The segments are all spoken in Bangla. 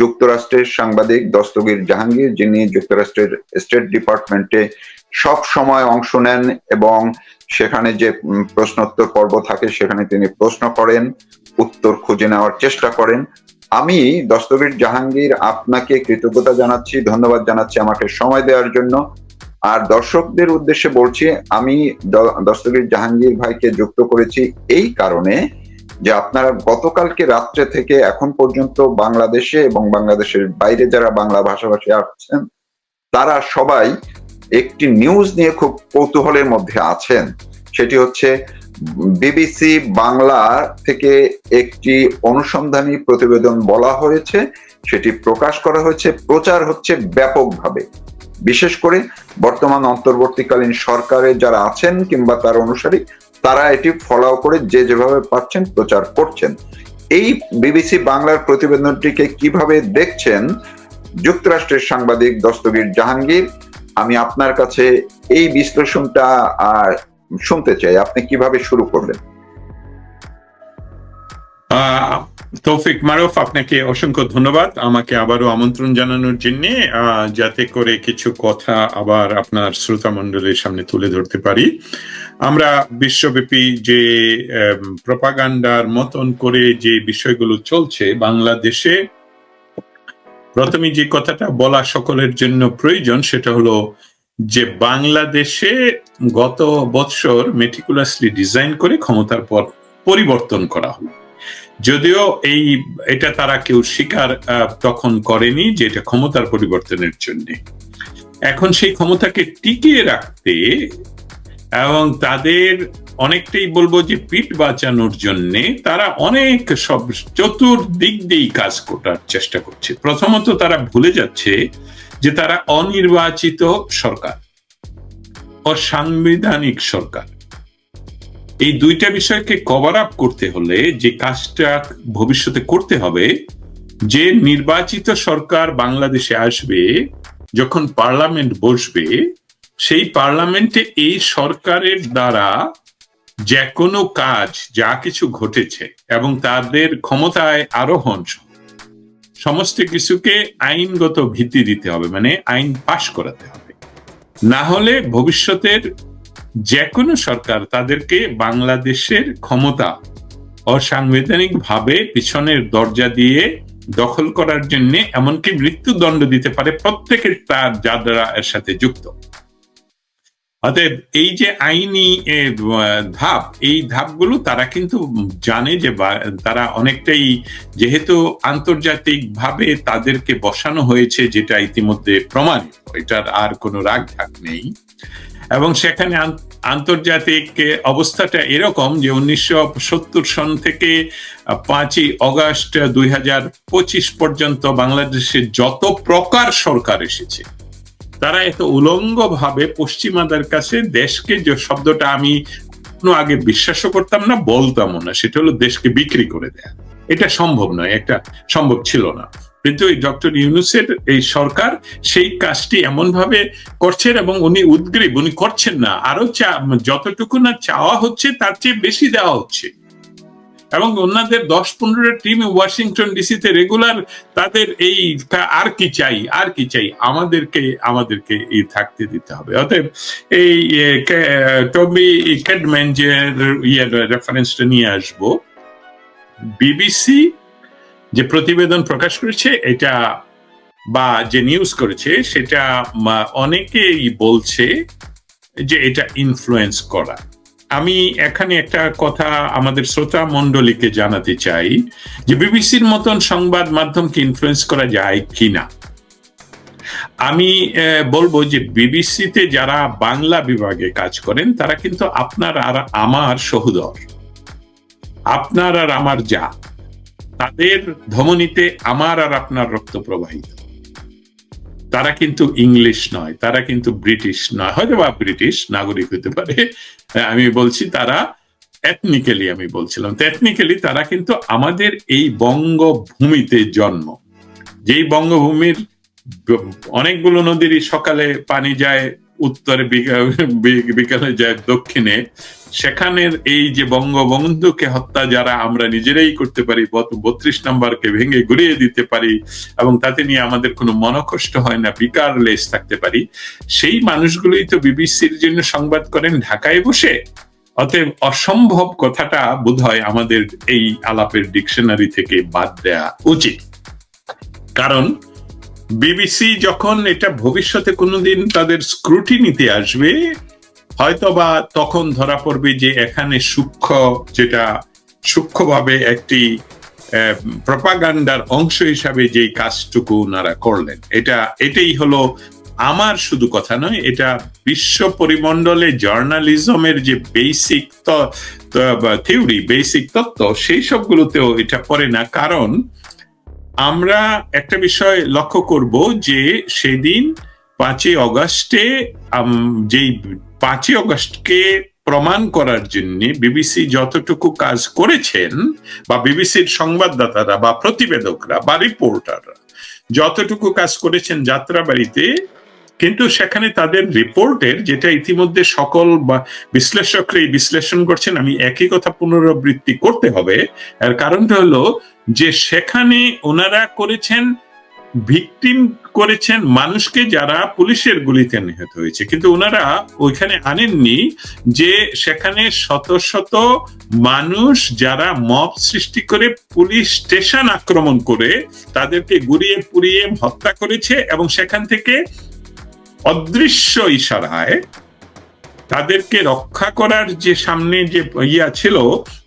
যুক্তরাষ্ট্রের সাংবাদিক দস্তগীর জাহাঙ্গীর, যিনি যুক্তরাষ্ট্রের স্টেট ডিপার্টমেন্টে সব সময় অংশ নেন এবং সেখানে যে প্রশ্নোত্তর পর্ব থাকে, সেখানে তিনি প্রশ্ন করেন, উত্তর খুঁজে নেওয়ার চেষ্টা করেন। আমি দস্তগীর জাহাঙ্গীর আপনাকে কৃতজ্ঞতা জানাচ্ছি, ধন্যবাদ জানাচ্ছি আমাকে সময় দেওয়ার জন্য। আর দর্শকদের উদ্দেশ্যে বলছি, আমি দস্তগীর জাহাঙ্গীর ভাইকে যুক্ত করেছি এই কারণে যে আপনারা গতকালকে রাত্রে থেকে এখন পর্যন্ত বাংলাদেশে এবং বাংলাদেশের বাইরে যারা বাংলা ভাষাভাষী আছেন তারা সবাই একটি নিউজ নিয়ে খুব কৌতূহলের মধ্যে আছেন। সেটি হচ্ছে বিবিসি বাংলা থেকে একটি অনুসন্ধানী প্রতিবেদন বলা হয়েছে, সেটি প্রকাশ করা হয়েছে। প্রচার হচ্ছে ব্যাপকভাবে। বিশেষ করে বর্তমান অন্তর্বর্তীকালীন সরকারে যারা আছেন কিংবা তার অনুসারী তারা এটি ফলো করে যে যেভাবে পাচ্ছেন প্রচার করছেন। এই বিবিসি বাংলার প্রতিবেদনটিকে কীভাবে দেখছেন যুক্তরাষ্ট্রের সাংবাদিক দস্তগীর জাহাঙ্গীর আমি আপনার কাছে এই বিশ্লেষণটা শুনতে চাই। আপনি কীভাবে শুরু করবেন আহ, তৌফিক মারুফ, আপনাকে অসংখ্য ধন্যবাদ। আমাকে আবারও আমন্ত্রণ জানানোর জন্য যাতে করে কিছু কথা আবার আপনার শ্রোতা মণ্ডলীর সামনে তুলে ধরতে পারি। আমরা বিশ্বব্যাপী যে প্রপাগান্ডার মতন করে যে বিষয়গুলো চলছে বাংলাদেশে, প্রথমে যে কথাটা বলা সকলের জন্য প্রয়োজন, সেটা হলো যে বাংলাদেশে গত বৎসর মেটিকুলাসলি ডিজাইন করে ক্ষমতার পর পরিবর্তন করা হলো। যদিও এই, এটা তারা কেউ স্বীকার তখন করেনি যে এটা ক্ষমতার পরিবর্তনের জন্য। এখন সেই ক্ষমতাকে টিকিয়ে রাখতে এবং তাদের অনেকটাই বলব যে পিঠ বাঁচানোর জন্য তারা অনেক সব চতুর্দিক দিয়েই কাজ করার চেষ্টা করছে। প্রথমত তারা ভুলে যাচ্ছে যে তারা অনির্বাচিত সরকার, অসাংবিধানিক সরকার। এই দুইটা বিষয়কে কভার আপ করতে হলে যে কাজটা ভবিষ্যতে করতে হবে, যে নির্বাচিত সরকার বাংলাদেশে আসবে, যখন পার্লামেন্ট বসবে, সেই পার্লামেন্টে এই সরকারের দ্বারা যে কোনো কাজ, যা কিছু ঘটেছে এবং তাদের ক্ষমতায় আরোহণ, সমস্ত কিছুকে আইনগত ভিত্তি দিতে হবে মানে আইন পাশ করাতে হবে। না হলে ভবিষ্যতের যে কোনো সরকার তাদেরকে বাংলাদেশের ক্ষমতা অসাংবিধানিক ভাবে পিছনের দরজা দিয়ে দখল করার জন্য এমনকি মৃত্যুদণ্ড দিতে পারে প্রত্যেকের তার যারা এর সাথে যুক্ত। অতএব এই যে আইনি ধাপ, এই ধাপগুলো তারা কিন্তু জানে যে তারা অনেকটাই যেহেতু আন্তর্জাতিক ভাবে তাদেরকে বসানো হয়েছে, যেটা ইতিমধ্যে প্রমাণিত, এটার আর কোনো রাগ ঢাক নেই। এবং সেখানে আন্তর্জাতিক অবস্থাটা এরকম যে উনিশশো সত্তর সন থেকে পাঁচই অগাস্ট দুই পর্যন্ত বাংলাদেশে যত প্রকার সরকার এসেছে, তারা এত উলঙ্গ ভাবে পশ্চিমাদের কাছে দেশকে যে শব্দটা আমি আগে বিশ্বাসও করতাম না, বলতামও না, সেটা হলো দেশকে বিক্রি করে দেয়া। এটা সম্ভব নয়, একটা সম্ভব ছিল না। কিন্তু এই ডক্টর ইউনুসের এই সরকার সেই কাজটি এমন ভাবে করছেন এবং উনি উদ্গ্রীব, উনি করছেন না। আরও যতটুকু না চাওয়া হচ্ছে, তার চেয়ে বেশি দেওয়া হচ্ছে। এবং ওনাদের দশ পনেরো টিম ওয়াশিংটন ডিসিতে রেগুলার তাদের এই আর কি চাই, আর কি চাই? আমাদেরকে আমাদেরকে এই থাকতে দিতে হবে। অতএব এই টমি ক্যাডম্যান যে রেফারেন্সটা নিয়ে আসব। বিবিসি যে প্রতিবেদন প্রকাশ করেছে, এটা বা যে নিউজ করেছে, সেটা অনেকেই বলছে যে এটা ইনফ্লুয়েন্স করা। আমি এখানে একটা কথা আমাদের শ্রোতা মণ্ডলীকে জানাতে চাই যে বিবিসির মতন সংবাদ মাধ্যমকে ইনফ্লুয়েন্স করা যায় কিনা। আমি বলব যে বিবিসিতে যারা বাংলা বিভাগে কাজ করেন, তারা কিন্তু আপনার আর আমার সহোদর। আপনার আর আমার যা তাদের ধমনীতে আমার আর আপনার রক্ত প্রবাহিত। তারা কিন্তু ইংলিশ নয়, তারা কিন্তু ব্রিটিশ নয়। হয়তো বা ব্রিটিশ নাগরিক হতে পারে। আমি বলছি তারা এথনিক্যালি আমি বলছিলাম। টেকনিক্যালি তারা কিন্তু আমাদের এই বঙ্গভূমিতে জন্ম। যেই বঙ্গভূমির অনেকগুলো নদীরই সকালে পানি যায়, উত্তরে বিকালে যায় দক্ষিণে। সেখানের এই যে বঙ্গবন্ধুকে হত্যা যারা, আমরা নিজেরাই করতে পারি বত্রিশ নাম্বারকে ভেঙে ঘুরিয়ে দিতে পারি, এবং তাতে নিয়ে আমাদের কোনো মনকষ্ট হয় না বিকার লেস থাকতে পারি, সেই মানুষগুলোই তো বিবিসির জন্য সংবাদ করেন ঢাকায় বসে। অতএব অসম্ভব কথাটা বোধহয় আমাদের এই আলাপের ডিকশনারি থেকে বাদ দেয়া উচিত। কারণ বিবিসি যখন এটা ভবিষ্যতে কোনোদিন তাদের স্ক্রুটিনিতে আসবে হয়তোবা তখন ধরা পড়বে যে এখানে সূক্ষ্ম যেটা সূক্ষ্মভাবে একটি প্রপাগান্ডার অংশ হিসাবে যে কাজটুকু ওনারা করলেন। এটা, এটাই হলো আমার শুধু কথা নয়, এটা বিশ্ব পরিমণ্ডলে জার্নালিজমের যে বেসিক থিওরি, বেসিক তত্ত্ব, সেই সবগুলোতেও এটা পড়ে না। কারণ আমরা একটা বিষয় লক্ষ্য করব যে সেদিন পাঁচই অগস্টে যেই পাঁচই অগস্টকে প্রমাণ করার জন্য বিবিসি যতটুকু কাজ করেছেন, বা বিবিসির সংবাদদাতারা, বা প্রতিবেদকরা, বা রিপোর্টাররা যতটুকু কাজ করেছেন যাত্রাবাড়িতে, কিন্তু সেখানে তাদের রিপোর্টের, যেটা ইতিমধ্যে সকল, বা বিশ্লেষকরা বিশ্লেষণ করছেন, আমি একই কথা পুনরাবৃত্তি করতে হবে। এর কারণটা হলো যে সেখানে ওনারা করেছেন ভিকটিম করেছেন মানুষকে যারা পুলিশের গুলিতে নিহত হয়েছে। কিন্তু ওনারা ওইখানে আনেননি যে সেখানে শত শত মানুষ যারা মব সৃষ্টি করে পুলিশ স্টেশন আক্রমণ করে তাদেরকে গুড়িয়ে পুড়িয়ে হত্যা করেছে এবং সেখান থেকে অদৃশ্য ইশারায় তাদেরকে রক্ষা করার যে সামনে যে ইয়া ছিল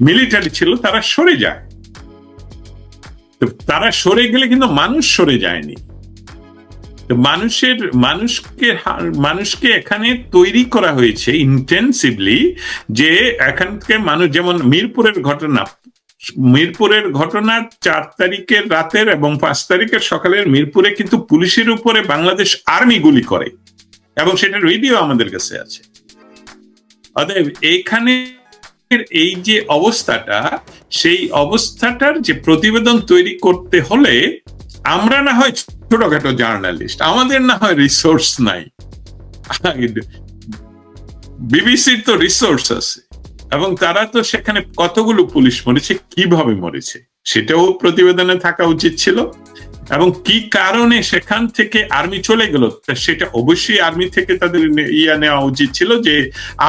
মিলিটারি ছিল, তারা সরে যায়। তারা সরে গেলে কিন্তু মানুষ সরে যায়নি। মানুষের, মানুষকে মানুষকে এখানে তৈরি করা হয়েছে ইন্টেন্সিভলি যে এখান থেকে মানুষ, যেমন মিরপুরের ঘটনা মিরপুরের ঘটনা চার তারিখের রাতের এবং পাঁচ তারিখের সকালের মিরপুরে কিন্তু পুলিশের উপরে বাংলাদেশ আর্মি গুলি করে এবং সেটার ভিডিও আমাদের কাছে আছে। অতএব এইখানে এই যে অবস্থাটা, সেই অবস্থাটার যে প্রতিবেদন তৈরি করতে হলে আমরা না হয় ছোটখাটো জার্নালিস্ট, আমাদের না হয় রিসোর্স নাই। বিবিসির তো রিসোর্স আছে, এবং তারা তো সেখানে কতগুলো পুলিশ মরেছে, কীভাবে মরেছে, সেটাও প্রতিবেদনে থাকা উচিত ছিল। এবং কি কারণে সেখান থেকে আর্মি চলে গেল? সেটা অবশ্যই আর্মি থেকে তাদের ইয়া নেওয়া উচিত ছিল যে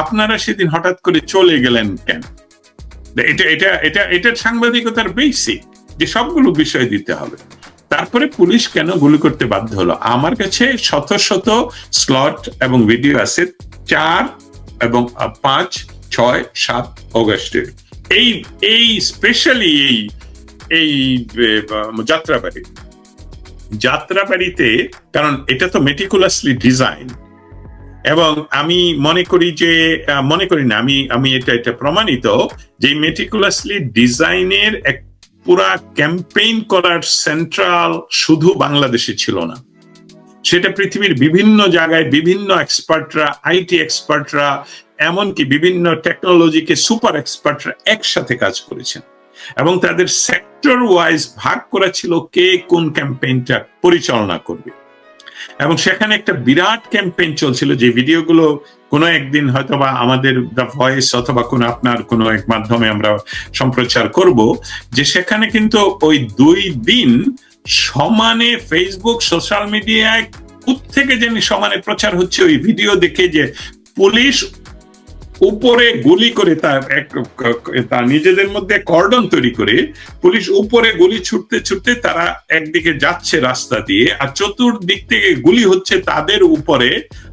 আপনারা সেদিন হঠাৎ করে চলে গেলেন কেন? এটা এটা এটা, এটার সাংবাদিকতার বেসিক যে সবগুলো বিষয় দিতে হবে। তারপরে পুলিশ কেন গুলি করতে বাধ্য হলো? আমার কাছে শত শত স্লট এবং ভিডিও আছে, চার এবং পাঁচ, ছয়, সাত অগস্টের। এই এই স্পেশালি এই এই যাত্রাবাড়ি। যাত্রাবাড়িতে, কারণ এটা তো মেটিকুলাসলি ডিজাইন এবং আমি মনে করি যে মনে করি না, আমি আমি এটা এটা প্রমাণিত যে মেটিকুলাসলি ডিজাইনের এক পুরা ক্যাম্পেইন করার সেন্ট্রাল শুধু বাংলাদেশে ছিল না। সেটা পৃথিবীর বিভিন্ন জায়গায় বিভিন্ন এক্সপার্টরা আইটি এক্সপার্টরা এমনকি বিভিন্ন টেকনোলজিকে সুপার এক্সপার্টরা একসাথে কাজ করেছেন। এবং তাদের সেক্টর ওয়াইজ ভাগ করা ছিল কে কোন ক্যাম্পেইনটা পরিচালনা করবে। এবং সেখানে একটা বিরাট ক্যাম্পেইন চলছিল, যে ভিডিওগুলো কোনো একদিন হয়তো বা আমাদের দ্য ভয়েস অথবা কোনো আপনার কোনো এক মাধ্যমে আমরা সম্প্রচার করব, যে সেখানে কিন্তু ওই দুই দিন সমানে ফেসবুক সোশ্যাল মিডিয়ায় থেকে যেন সমানে প্রচার হচ্ছে, ওই ভিডিও দেখে যে পুলিশ উপরে গুলি করে তার নিজেদের মধ্যে কর্ডন তৈরি করে পুলিশ উপরে গুলি ছুটতে ছুটতে তারা একদিকে যাচ্ছে রাস্তা দিয়ে আর চতুর্দিক থেকে গুলি হচ্ছে তাদের উপরে।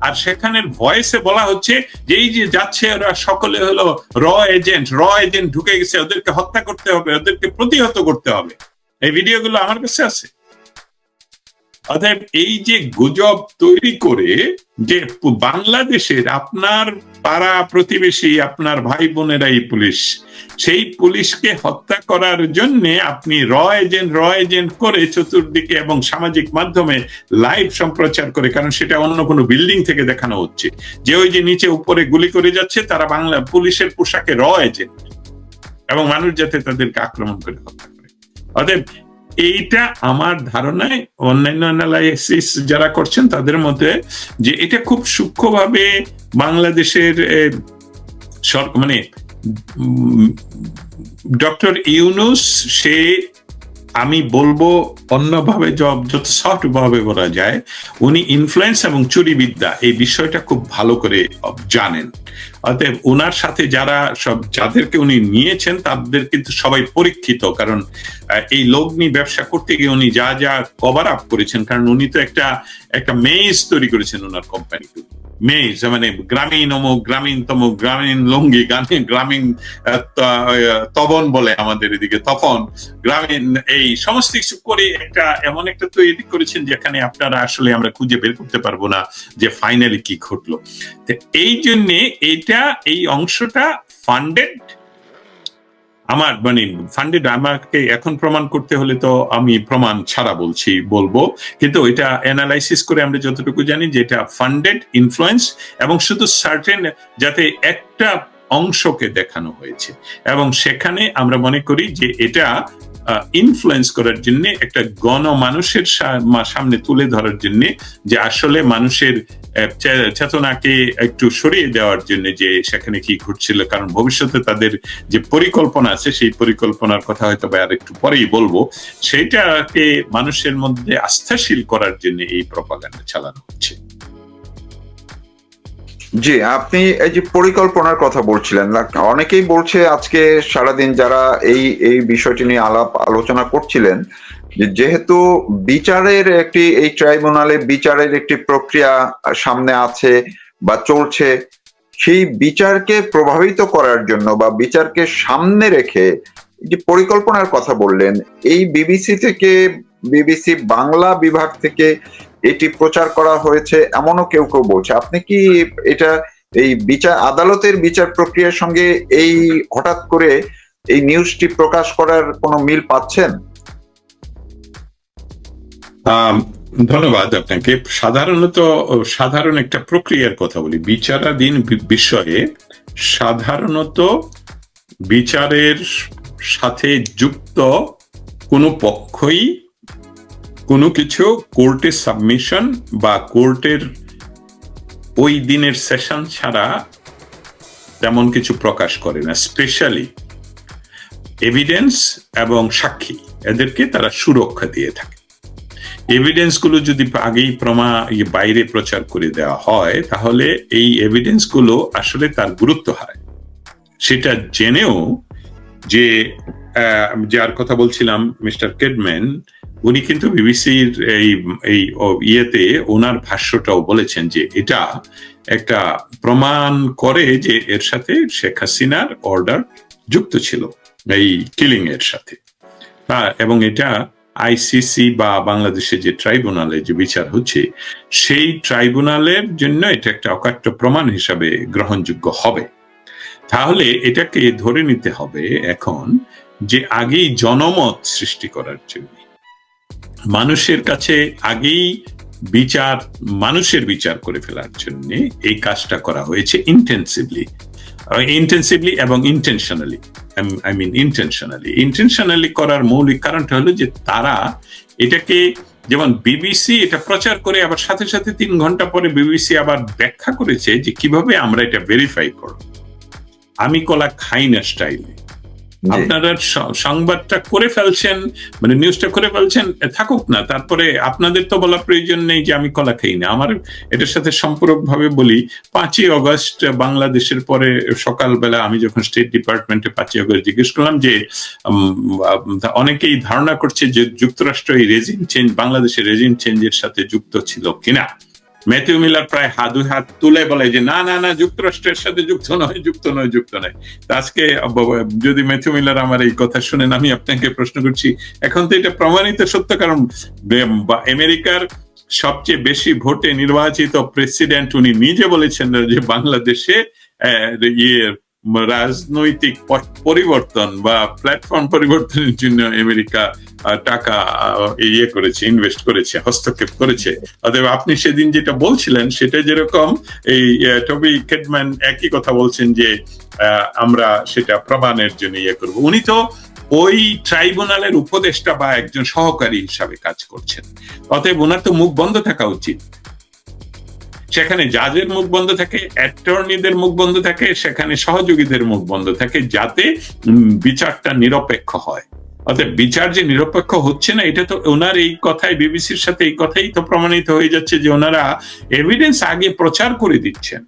আর সেখানের ভয়েসে বলা হচ্ছে যে এই যে যাচ্ছে ওরা সকলে হলো র এজেন্ট র এজেন্ট ঢুকে গেছে, ওদেরকে হত্যা করতে হবে, ওদেরকে প্রতিহত করতে হবে। এই ভিডিওগুলো আমার কাছে আছে। অতএব এই যে গুজব তৈরি করে যে বাংলাদেশের আপনার পাড়া প্রতিবেশী, আপনার ভাই বোনেরাই পুলিশ, সেই পুলিশকে হত্যা করার জন্য আপনি র এজেন্ট র এজেন্ট করে চতুর্দিকে এবং সামাজিক মাধ্যমে লাইভ সম্প্রচার করে, কারণ সেটা অন্য কোনো বিল্ডিং থেকে দেখানো হচ্ছে। যে ওই যে নিচে উপরে গুলি করে যাচ্ছে, তারা বাংলা পুলিশের পোশাকে র এজেন্ট এবং মানুষ যাতে তাদেরকে আক্রমণ করে হত্যা করে। অতএব এইটা আমার ধারণায় অন্যান্য অ্যানালাইসিস যারা করছেন, তাদের মধ্যে যে এটা খুব সূক্ষ্মভাবে বাংলাদেশের মানে ডক্টর ইউনুস সে আমি বলব অন্যভাবে য- যত সফট ভাবে বলা যায়, উনি ইনফ্লুয়েন্স এবং চুরিবিদ্যা এই বিষয়টা খুব ভালো করে জানেন। অতএব ওনার সাথে যারা সব যাদেরকে উনি নিয়েছেন, তাদের কিন্তু সবাই পরীক্ষিত। কারণ এই লগ্নি ব্যবসা করতে গিয়ে উনি যা যা কভার আপ করেছেন, কারণ উনি তো একটা একটা মেজ তৈরি করেছেন ওনার কোম্পানিতে যে মানে গ্রামীণ অমুক গ্রামীণ তমুক গ্রামীণ লুঙ্গি গ্রামীণ গ্রামীণ তবন বলে আমাদের এদিকে তপন গ্রামীণ এই সমস্ত কিছু করে একটা এমন একটা তৈরি করেছেন যেখানে আপনারা আসলে আমরা খুঁজে বের করতে পারব না যে ফাইনালি কি ঘটলো এই জন্যে এটা এই অংশটা ফান্ডেড আমার মানে ফান্ডেড আমাকে এখন প্রমাণ করতে হলে তো আমি প্রমাণ ছাড়া বলছি, বলব। কিন্তু এটা অ্যানালাইসিস করে আমরা যতটুকু জানি যে এটা ফান্ডেড ইনফ্লুয়েন্স এবং শুধু সার্টেন যাতে একটা অংশকে দেখানো হয়েছে। এবং সেখানে আমরা মনে করি যে এটা ইনফ্লুয়েন্স করার জন্য একটা গণমানুষের সা- মা- সামনে তুলে ধরার জন্য যে আসলে মানুষের চেতনাকে একটু সরিয়ে দেওয়ার জন্য যে সেখানে কি ঘটছিল, কারণ ভবিষ্যতে তাদের যে পরিকল্পনা আছে, সেই পরিকল্পনার কথা হয়তো আর একটু পরেই বলব, সেইটাকে মানুষের মধ্যে আস্থাশীল করার জন্য এই প্রপাগান্ডা চালানো হচ্ছে। জি, আপনি এই যে পরিকল্পনার কথা বলছিলেন অনেকেই বলছে আজকে সারাদিন যারা এই এই বিষয়টি নিয়ে আলাপ আলোচনা করছিলেন যেহেতু বিচারের একটি, এই ট্রাইব্যুনালে বিচারের একটি প্রক্রিয়া সামনে আছে বা চলছে, সেই বিচারকে প্রভাবিত করার জন্য বা বিচারকে সামনে রেখে যে পরিকল্পনার কথা বললেন, এই বিবিসি থেকে, বিবিসি বাংলা বিভাগ থেকে এটি প্রচার করা হয়েছে, এমনও কেউ কেউ বলছে। আপনি কি এটা এই বিচার, আদালতের বিচার প্রক্রিয়ার সঙ্গে এই হঠাৎ করে এই নিউজটি প্রকাশ করার কোনো মিল পাচ্ছেন? ধন্যবাদ আপনাকে। সাধারণত, সাধারণ একটা প্রক্রিয়ার কথা বলি। বিচারাধীন বিষয়ে সাধারণত বিচারের সাথে যুক্ত কোনো পক্ষই কোনো কিছু কোর্টে সাবমিশন বা কোর্টের ওই দিনের সেশন ছাড়া তেমন কিছু প্রকাশ করে না স্পেশালি এভিডেন্স এবং সাক্ষী, এদেরকে তারা সুরক্ষা দিয়ে থাকে। এভিডেন্সগুলো যদি আগেই প্রমা ইয়ে বাইরে প্রচার করে দেওয়া হয়, তাহলে এই এভিডেন্সগুলো আসলে তার গুরুত্ব হয় সেটা জেনেও যে যার কথা বলছিলাম, মিস্টার কেডম্যান উনি কিন্তু বিবিসির এই এই ইয়েতে ওনার ভাষ্যটাও বলেছেন যে এটা একটা প্রমাণ করে যে এর সাথে শেখ হাসিনার অর্ডার যুক্ত ছিল, এই কিলিং এর সাথে। এবং এটা আইসিসি বা বাংলাদেশে যে ট্রাইব্যুনালে যে বিচার হচ্ছে, সেই ট্রাইব্যুনালের জন্য এটা একটা অকাট্য প্রমাণ হিসাবে গ্রহণযোগ্য হবে। তাহলে এটাকে ধরে নিতে হবে এখন যে আগেই জনমত সৃষ্টি করার জন্য মানুষের কাছে আগেই বিচার, মানুষের বিচার করে ফেলার জন্য এই কাজটা করা হয়েছে ইন্টেন্সিভলি ইন্টেন্সিভলি এবং intentionally I mean intentionally intentionally করার মৌলিক কারণটা হলো যে তারা এটাকে যেমন বিবিসি এটা প্রচার করে, আবার সাথে সাথে তিন ঘণ্টা পরে বিবিসি আবার ব্যাখ্যা করেছে যে কীভাবে আমরা এটা ভেরিফাই করব। আমি কলা খাই না স্টাইলে। আপনারা সংবাদটা করে ফেলছেন মানে নিউজটা করে ফেলছেন থাকুক না। তারপরে আপনাদের তো বলা প্রয়োজন নেই যে আমি কলা খাই না। আমার এটার সাথে সম্পূরক ভাবে বলি, পাঁচই অগস্ট বাংলাদেশের পরে সকালবেলা আমি যখন স্টেট ডিপার্টমেন্টে পাঁচই অগস্ট জিজ্ঞেস করলাম যে অনেকেই ধারণা করছে যে যুক্তরাষ্ট্র এই রেজিম চেঞ্জ বাংলাদেশের রেজিম চেঞ্জের সাথে যুক্ত ছিল কিনা। ম্যাথিউ মিলার প্রায় হাদু হাত তুলে বলে যে, না না না, যুক্তরাষ্ট্রের সাথে যুক্ত নয় যুক্ত নয় যুক্ত নয়। আজকে যদি ম্যাথিউ মিলার আমার এই কথা শুনেন, আমি আপনাকে প্রশ্ন করছি, এখন তো এটা প্রমাণিত সত্য, কারণ আমেরিকার সবচেয়ে বেশি ভোটে নির্বাচিত প্রেসিডেন্ট উনি নিজে বলেছেন যে বাংলাদেশে ইয়ে রাজনৈতিক পরিবর্তন বা প্ল্যাটফর্ম পরিবর্তনের জন্য আমেরিকা টাকা ইয়ে করেছে ইনভেস্ট করেছে, হস্তক্ষেপ করেছে। অতএব আপনি সেদিন যেটা বলছিলেন, সেটা যেরকম এই টবি কেডম্যান একই কথা বলছেন যে আমরা সেটা প্রমাণের জন্য ইয়ে করব। উনি তো ওই ট্রাইব্যুনালের উপদেষ্টা বা একজন সহকারী হিসাবে কাজ করছেন। অতএব ওনার তো মুখ বন্ধ থাকা উচিত। সেখানে জাজের মুখ বন্ধ থাকে অ্যাটর্নিদের মুখ বন্ধ থাকে, সেখানে সহযোগীদের মুখ বন্ধ থাকে যাতে বিচারটা নিরপেক্ষ হয়। অর্থাৎ বিচার যে নিরপেক্ষ হচ্ছে না, এটা তো ওনার এই কথাই বিবিসির সাথে এই কথাই তো প্রমাণিত হয়ে যাচ্ছে যে ওনারা এভিডেন্স আগে প্রচার করে দিচ্ছেন।